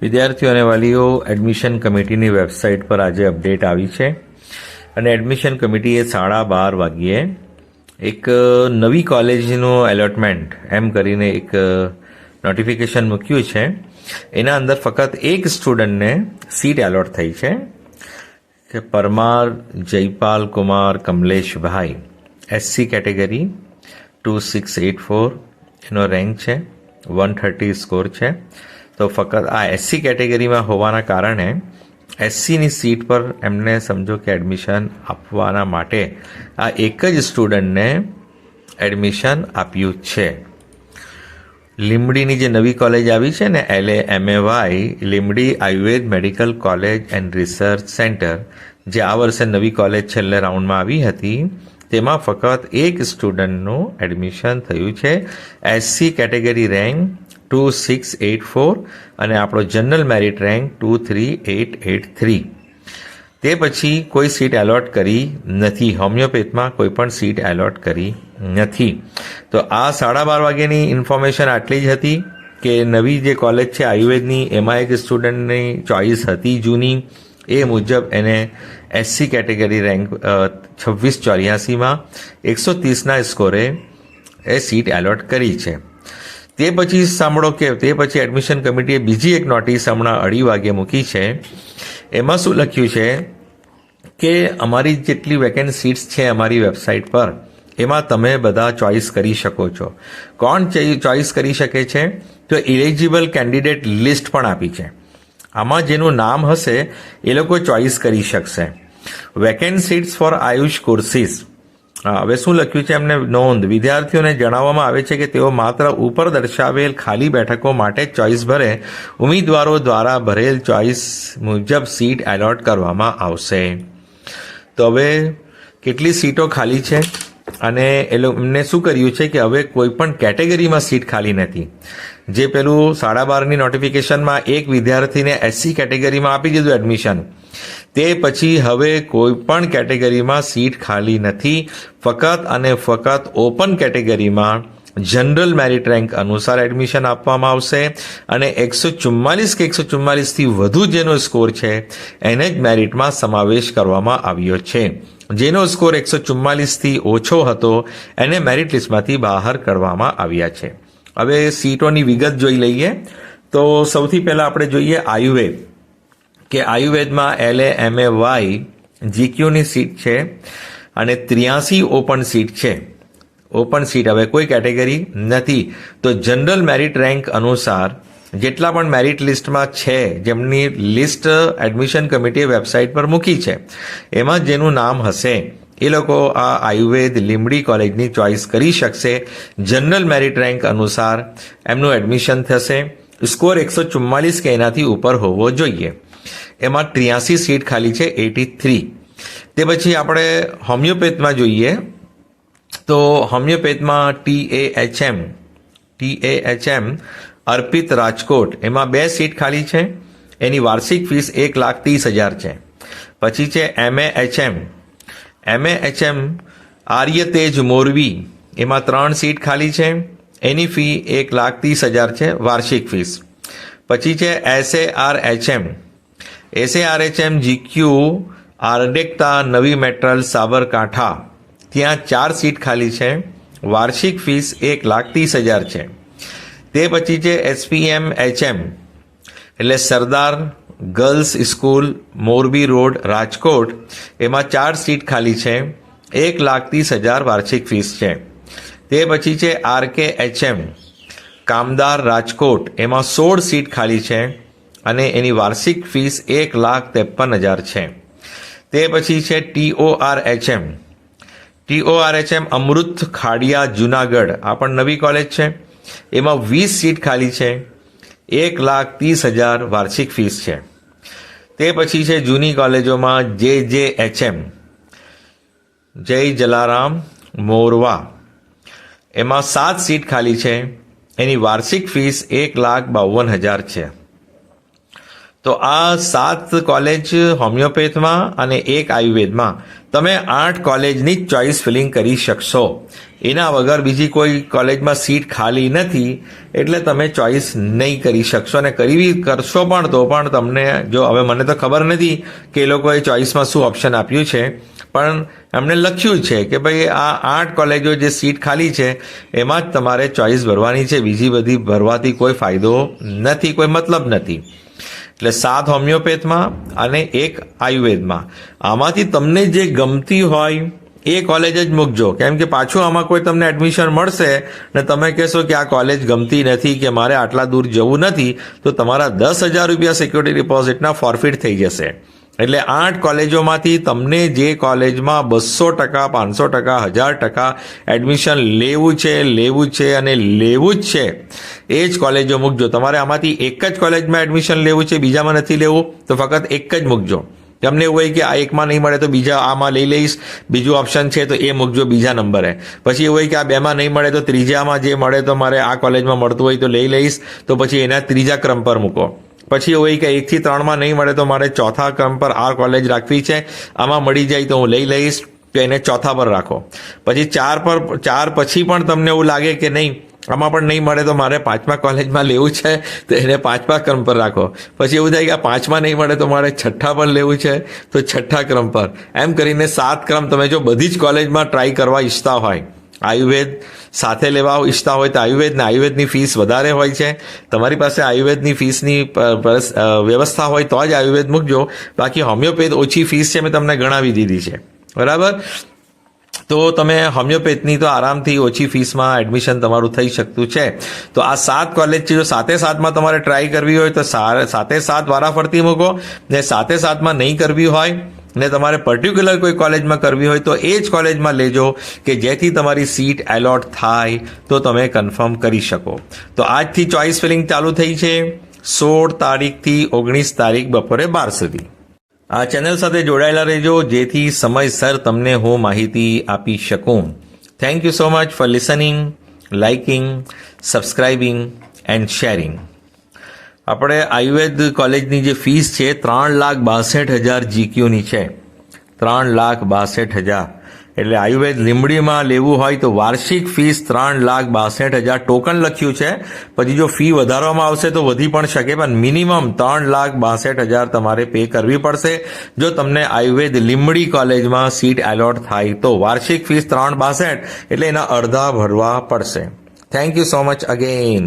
વિદ્યાર્થીઓ અને વાલીઓ એડમિશન કમિટીની વેબસાઇટ પર આજે અપડેટ આવી છે. અને એડમિશન કમિટીએ સાડા બાર વાગ્યે એક નવી કોલેજનું એલોટમેન્ટ એમ કરીને એક નોટિફિકેશન મૂક્યું છે. એના અંદર ફક્ત એક સ્ટુડન્ટને સીટ એલોટ થઈ છે, કે પરમાર, જયપાલ, કુમાર, કમલેશભાઈ SC category two six eight four એનો રેન્ક છે વન થર્ટી સ્કોર છે. તો ફક્ત આ એસસી કેટેગરીમાં હોવાના કારણે એસસીની સીટ પર એમને સમજો કે એડમિશન આપવાના માટે આ એક જ સ્ટુડન્ટને એડમિશન આપ્યું છે. લીમડીની જે નવી કોલેજ આવી છે ને L A M A Y Limdi Ayurveda medical college and research centre, જે આ વર્ષે નવી કોલેજ છેલ્લે રાઉન્ડમાં આવી હતી, તેમાં ફક્ત એક સ્ટુડન્ટનું એડમિશન થયું છે. SC category rank two six eight four અને આપણો general merit rank two three eight eight three તે પછી કોઈ સીટ એલોટ કરી નથી. હોમિયોપેથમાં કોઈ પણ સીટ એલોટ કરી નથી. તો આ સાડા બાર વાગ્યાની ઇન્ફોર્મેશન આટલી જ હતી કે નવી જે કોલેજ છે આયુર્વેદની, એમાં એક સ્ટુડન્ટની ચોઇસ હતી જૂની. એ મુજબ એને એસસી કેટેગરી રેન્ક છવ્વીસ ચોર્યાસીમાં એકસો ત્રીસના સ્કોરે એ સીટ એલોટ કરી છે. તે પછી સાંભળો કે તે પછી એડમિશન કમિટીએ બીજી એક નોટિસ હમણાં અઢી વાગે મૂકી છે. એમાં શું લખ્યું છે? કે અમારી જેટલી વેકેન્ટ સીટ્સ છે અમારી વેબસાઇટ પર, એમાં તમે બધા ચોઇસ કરી શકો છો. કોણ ચોઇસ કરી શકે છે? તો ઇલિજિબલ કેન્ડિડેટ લિસ્ટ પણ આપી છે. આમાં જેનું નામ હશે એ લોકો ચોઇસ કરી શકશે. Vacant seats for AYUSH courses હવે શું લખ્યું છે એમને નોંધ? વિદ્યાર્થીઓને જણાવવામાં આવે છે કે તેઓ માત્ર ઉપર દર્શાવેલ ખાલી બેઠકો માટે ચોઇસ ભરે, ઉમેદવારો દ્વારા ભરેલ ચોઇસ મુજબ સીટ એલોટ કરવામાં આવશે. તો હવે કેટલી સીટો ખાલી છે? અને એ એમને શું કર્યું છે કે હવે કોઈ પણ કેટેગરીમાં સીટ ખાલી નથી. જે પેલું સાડા બારની નોટિફિકેશનમાં એક વિદ્યાર્થીને એસસી કેટેગરીમાં આપી દીધું એડમિશન. તે પછી હવે કોઈ પણ કેટેગરીમાં સીટ ખાલી નથી. ફક્ત અને ફક્ત ઓપન કેટેગરીમાં જનરલ મેરિટ રેન્ક અનુસાર એડમિશન આપવામાં આવશે અને એકસો ચુમ્માલીસ કે એકસો ચુમ્માલીસથી વધુ જેનો સ્કોર છે, એને જ મેરિટમાં સમાવેશ કરવામાં આવ્યો છે. જેનો સ્કોર એકસો ચુમ્માલીસથી ઓછો હતો, એને મેરિટ લિસ્ટમાંથી બહાર કરવામાં આવ્યા છે. હવે સીટોની વિગત જોઈ લઈએ. તો સૌથી પહેલાં આપણે જોઈએ આયુર્વેદ, કે આયુર્વેદમાં L A M, A, Y જીક્યુની seat છે અને ત્રિયાસી ઓપન સીટ છે. Open seat. હવે કોઈ કેટેગરી નથી. તો જનરલ મેરિટ રેન્ક અનુસાર જેટલા પણ મેરિટ લિસ્ટમાં છે, જેમની લિસ્ટ એડમિશન કમિટીએ વેબસાઇટ પર મૂકી છે, એમાં જેનું નામ હશે, એ લોકો આ આયુર્વેદ લીમડી કોલેજની ચોઇસ કરી શકશે. જનરલ મેરિટ રેન્ક અનુસાર એમનું એડમિશન થશે. સ્કોર એકસો ચુમ્માલીસ કે એનાથી ઉપર હોવો જોઈએ. એમાં ત્રિયાસી સીટ ખાલી છે, એટી થ્રી. તે પછી આપણે હોમિયોપેથમાં જોઈએ. તો હોમિયોપેથમાં T A H M, T A H M Arpit Rajkot, એમાં બે સીટ ખાલી છે. એની વાર્ષિક ફીસ એક લાખ ત્રીસ હજાર છે. પછી છે M A H M. M A H M Arya Tej Morbi એમાં ત્રણ સીટ ખાલી છે. એની ફી એક લાખ ત્રીસ હજાર છે, વાર્ષિક ફીસ. પછી છે S A R H M. S A R H M GQ આરડેકતા નવી મેટ્રલ સાબરકાંઠા ત્યાં ચાર સીટ ખાલી છે. વાર્ષિક ફીસ એક લાખ ત્રીસ હજાર છે. તે પછી છે એસપીએમ, એચએમ. એટલે Sardar, girls school, Morbi road, Rajkot, એમાં ચાર સીટ ખાલી છે. એક લાખ ત્રીસ હજાર વાર્ષિક ફીસ છે. તે પછી છે આરકે, એચએમ. કામદાર, રાજકોટ. એમાં સોળ સીટ ખાલી છે અને એની વાર્ષિક ફીસ એક લાખ ત્રેપન હજાર છે. તે પછી છે ટીઓઆર, એચએમ. ટીઓઆરએચએમ અમૃત ખાડિયા, જુનાગઢ. આ પણ નવી કોલેજ છે. એમાં વીસ સીટ ખાલી છે. એક લાખ ત્રીસ હજાર વાર્ષિક ફીસ છે. તે પછી છે જૂની કોલેજોમાં જે જે એચએમ જય જલારામ મોરવા. એમાં સાત સીટ ખાલી છે. એની વાર્ષિક ફીસ એક લાખ બાવન હજાર છે. તો આ સાત કોલેજ હોમિયોપેથમાં અને એક આયુર્વેદમાં તમે આઠ કોલેજની જ ચોઇસ ફિલિંગ કરી શકશો. એના વગર બીજી કોઈ કોલેજમાં સીટ ખાલી નથી, એટલે તમે ચોઇસ નહીં કરી શકશો અને કરવી કરશો પણ તો પણ તમને જો હવે મને તો ખબર નથી કે એ લોકોએ ચોઇસમાં શું ઓપ્શન આપ્યું છે, પણ એમણે લખ્યું છે કે ભાઈ આ આઠ કોલેજો જે સીટ ખાલી છે, એમાં જ તમારે ચોઇસ ભરવાની છે, બીજી બધી ભરવાથી કોઈ ફાયદો નથી, કોઈ મતલબ નથી. એટલે સાત હોમિયોપેથમાં અને એક આયુર્વેદમાં. આમાંથી તમને જે ગમતી હોય એ કોલેજ જ મૂકજો. કેમ કે પાછું આમાં કોઈ તમને એડમિશન મળશે ને તમે કહેશો કે આ કોલેજ ગમતી નથી કે મારે આટલા દૂર જવું નથી, તો તમારા દસ હજાર રૂપિયા સિક્યુરિટી ડિપોઝિટના ફોરફિટ થઈ જશે. એટલે આઠ કોલેજોમાંથી તમને જે કોલેજમાં બસો ટકા, પાંચસો ટકા, હજાર ટકા એડમિશન લેવું છે લેવું છે અને લેવું જ છે, એ જ કોલેજો મૂકજો. તમારે આમાંથી એક જ કોલેજમાં એડમિશન લેવું છે, બીજામાં નથી લેવું, તો ફક્ત એક જ મૂકજો. તમને એવું હોય કે આ એકમાં નહીં મળે તો બીજા આમાં લઈ લઈશ, બીજું ઓપ્શન છે તો એ મૂકજો બીજા નંબરે. પછી એવું હોય કે આ બેમાં નહીં મળે તો ત્રીજામાં જે મળે તો મારે આ કોલેજમાં મળતું હોય તો લઈ લઈશ, તો પછી એના ત્રીજા ક્રમ પર મૂકો. પછી એવું કે એકથી ત્રણમાં નહીં મળે તો મારે ચોથા ક્રમ પર આ કોલેજ રાખવી છે. આમાં મળી જાય તો હું લઈ લઈશ. તો એને ચોથા પર રાખો. પછી ચાર પર, ચાર પછી પણ તમને એવું લાગે કે નહીં, આમાં પણ નહીં મળે તો મારે પાંચમા કોલેજમાં લેવું છે. તો એને પાંચમા ક્રમ પર રાખો. પછી એવું થાય કે પાંચમા નહીં મળે તો મારે છઠ્ઠા પર લેવું છે. તો છઠ્ઠા ક્રમ પર. એમ કરીને સાત ક્રમ તમે જો બધી જ કોલેજમાં ટ્રાય કરવા ઈચ્છતા હોય આયુર્વેદ સાથે લેવા ઈચ્છતા હોય તો આયુર્વેદ ને આયુર્વેદની ફીસ વધારે હોય છે. તમારી પાસે આયુર્વેદની ફીસની વ્યવસ્થા હોય તો જ આયુર્વેદ મૂકજો. બાકી હોમિયોપેથ ઓછી ફીસ છે મેં તમને ગણાવી દીધી છે. બરાબર? તો તમે હોમિયોપેથની તો આરામથી ઓછી ફીસમાં એડમિશન તમારું થઈ શકતું છે. તો આ સાત કોલેજ છે, જો સાતે સાતમાં તમારે ટ્રાય કરવી હોય તો સાતે સાત વારાફરતી મૂકો. ને સાતે સાતમાં નહીં કરવી હોય ને તમારે પર્ટિક્યુલર કોઈ કોલેજમાં કરવી હોય તો એ જ કોલેજમાં લેજો કે જેથી તમારી સીટ એલોટ થાય તો તમે કન્ફર્મ કરી શકો. તો આજથી ચોઇસ ફિલિંગ ચાલુ થઈ છે સોળ તારીખથી ઓગણીસ તારીખ બપોરે બાર સુધી. આ ચેનલ સાથે જોડાયેલા રહેજો, જેથી સમયસર તમને હું માહિતી આપી શકું. Thank you so much for listening liking subscribing and sharing આપણે આયુર્વેદ કોલેજની જે ફીસ છે, ત્રણ લાખ બાસઠ હજાર જીક્યુની છે. ત્રણ લાખ બાસઠ હજાર. એટલે આયુર્વેદ લીમડીમાં લેવું હોય તો વાર્ષિક ફીસ ત્રણ લાખ બાસઠ હજાર. ટોકન લખ્યું છે. પછી જો ફી વધારવામાં આવશે તો વધી પણ શકે, પણ મિનિમમ ત્રણ લાખ બાસઠ હજાર તમારે પે કરવી પડશે. જો તમને આયુર્વેદ લીમડી કોલેજમાં સીટ એલોટ થાય તો વાર્ષિક ફીસ ત્રણ બાસઠ, એટલે એના અડધા ભરવા પડશે. Thank you so much again